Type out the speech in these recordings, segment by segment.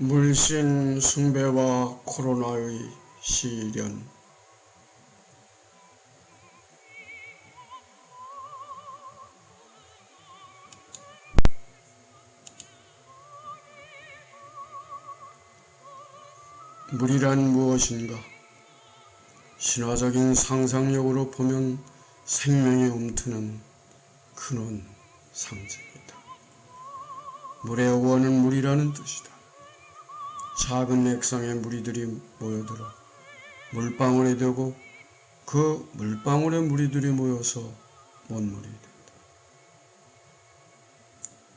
물씬 숭배와 코로나의 시련 물이란 무엇인가? 신화적인 상상력으로 보면 생명의 움트는 근원 상징이다. 물의 원은 물이라는 뜻이다. 작은 액상의 무리들이 모여들어 물방울이 되고 그 물방울의 무리들이 모여서 mon물이 된다.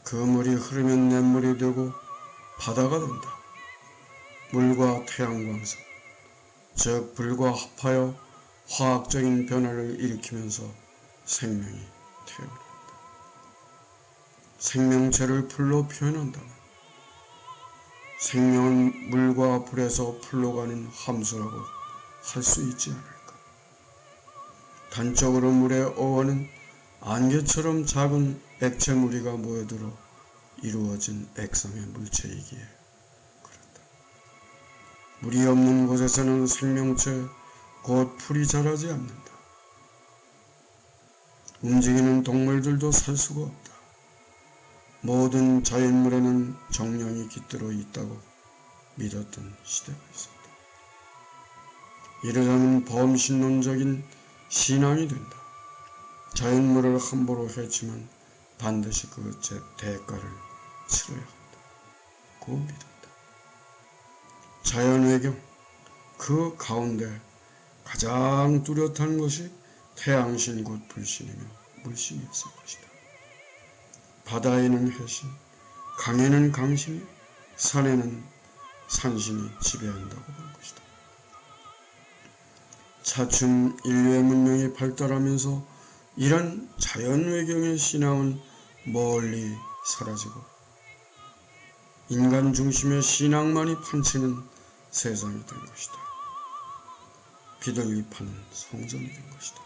그 물이 흐르면 냇물이 되고 바다가 된다. 물과 태양광선, 즉 불과 합하여 화학적인 변화를 일으키면서 생명이 태어난다. 생명체를 풀로 표현한다면 생명은 물과 불에서 풀러가는 함수라고 할 수 있지 않을까. 단적으로 물의 어원은 안개처럼 작은 액체 무리가 모여들어 이루어진 액상의 물체이기에 그렇다. 물이 없는 곳에서는 생명체 곧 풀이 자라지 않는다. 움직이는 동물들도 살 수가 없다. 모든 자연물에는 정령이 깃들어 있다고 믿었던 시대가 있었다. 이러자면 범신론적인 신앙이 된다. 자연물을 함부로 해치면 반드시 그 제- 대가를 치러야 한다. 고 믿었다. 자연외경 그 가운데 가장 뚜렷한 것이 태양신 곧 불신이며 물신이었을 것이다. 바다에는 해신, 강에는 강신이, 산에는 산신이 지배한다고 본 것이다. 차츰 인류의 문명이 발달하면서 이런 자연외경의 신앙은 멀리 사라지고 인간 중심의 신앙만이 판치는 세상이 된 것이다. 비둘기 파는 성전이 된 것이다.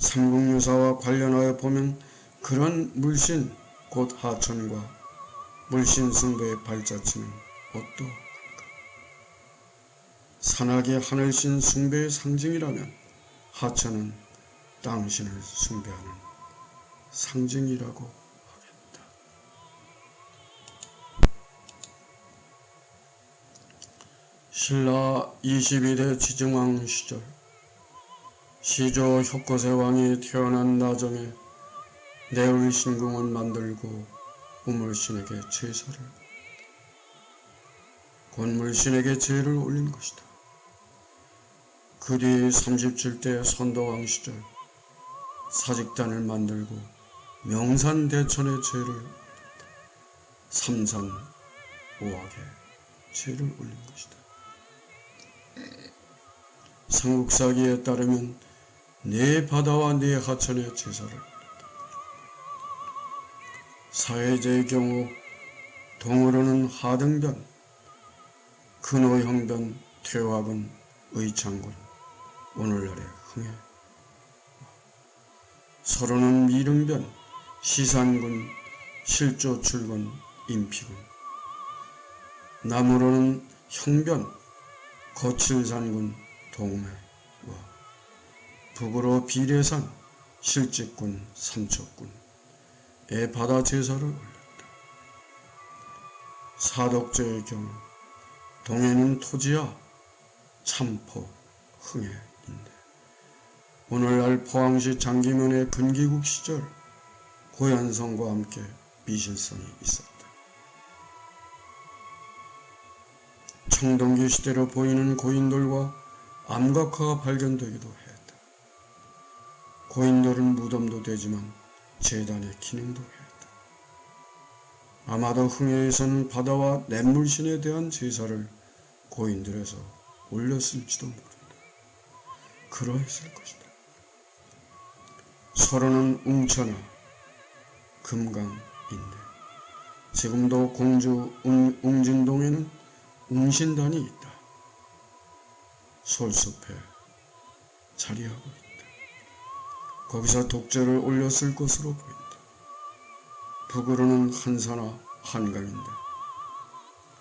삼국유사와 관련하여 보면 그런 물신 곧 하천과 물신 숭배의 발자취는 어떠한가? 산악의 하늘신 숭배의 상징이라면 하천은 땅신을 숭배하는 상징이라고 하겠다. 신라 22대 지증왕 시절 시조 효코세 왕이 태어난 나정에 내울신궁을 만들고 우물신에게 제사를 권물신에게 제를 올린 것이다. 그 뒤 37대 선도왕 시절 사직단을 만들고 명산대천의 제를. 삼산 오악에 제를 올린 것이다. 삼국사기에 따르면 네 바다와 네 하천의 제사를 사회제의 경우 동으로는 하등변, 근호형변, 퇴화군, 의창군, 오늘날의 흥해. 서로는 미릉변, 시산군, 실조출군, 임피군. 남으로는 형변, 거칠산군, 동매와 북으로 비례산, 실직군, 삼척군. 의 바다 제사를 올렸다. 사덕제의 경우 동해는 토지와 참포, 흥해인데 오늘날 포항시 장기면의 근기국 시절 고현성과 함께 미신성이 있었다. 청동기 시대로 보이는 고인돌과 암각화가 발견되기도 했다. 고인돌은 무덤도 되지만 재단의 기능도 했다. 아마도 흥해에서는 바다와 냇물신에 대한 제사를 고인들에서 올렸을지도 모른다. 그러했을 것이다. 서로는 웅천하, 금강인데 지금도 공주 웅, 웅진동에는 웅신단이 있다. 솔숲에 자리하고 있다. 거기서 독재를 올렸을 것으로 보인다. 북으로는 한산화 한강인데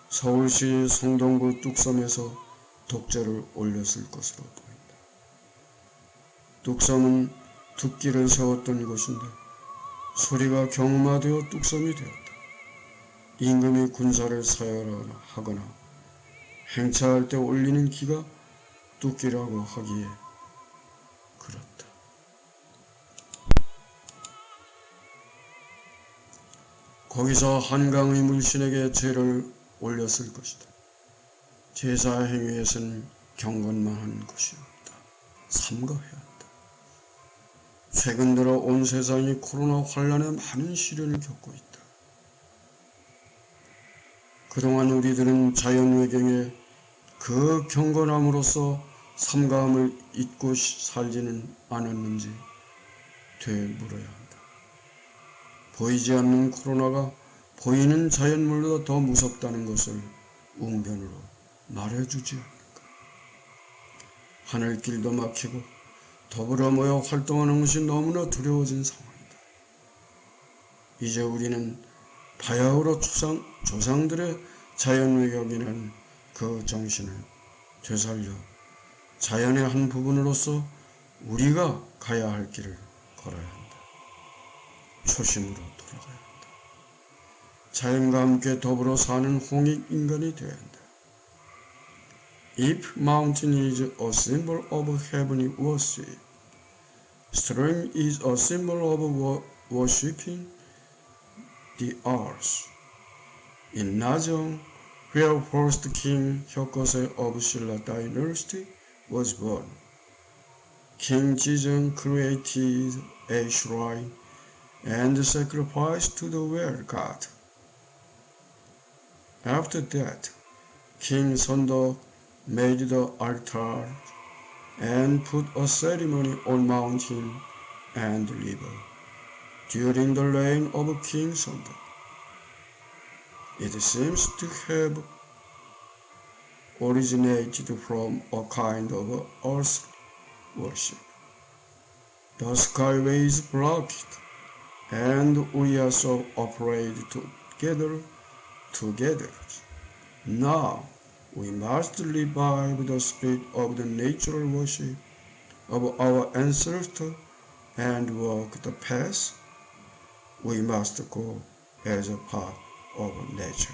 서울시 성동구 뚝섬에서 독재를 올렸을 것으로 보인다. 뚝섬은 둑기를 세웠던 곳인데 소리가 경마되어 뚝섬이 되었다. 임금이 군사를 사열하거나 행차할 때 올리는 기가 뚝기라고 하기에 그렇다. 거기서 한강의 물신에게 죄를 올렸을 것이다. 제사 행위에서는 경건만 한 것이 없다. 삼가해야 한다. 최근 들어 온 세상이 코로나 환란에 많은 시련을 겪고 있다. 그동안 우리들은 자연 외경에 그 경건함으로써 삼가함을 잊고 살지는 않았는지 되물어야 한다. 보이지 않는 코로나가 보이는 자연물보다 더 무섭다는 것을 웅변으로 말해주지 않을까. 하늘길도 막히고 더불어 모여 활동하는 것이 너무나 두려워진 상황이다. 이제 우리는 바야흐로 조상, 조상들의 자연외격이라는 그 정신을 되살려 자연의 한 부분으로서 우리가 가야 할 길을 걸어야 한다. 초심으로 돌아가야 한다. 자연과 함께 더불어 사는 홍익 인간이 되어야 한다. If mountain is a symbol of heavenly worship, stream is a symbol of wo- worshiping the earth. In Najong, where first king Hyokose of Silla dynasty was born, King Jijong created a shrine and sacrificed to the well god. After that, King Sondo made the altar and put a ceremony on mountain and river during the reign of King Sondo. It seems to have originated from a kind of earth worship. The skyway is blocked, and we also operate together, together. Now we must revive the spirit of the natural worship of our ancestors and walk the path we must go as a part of nature.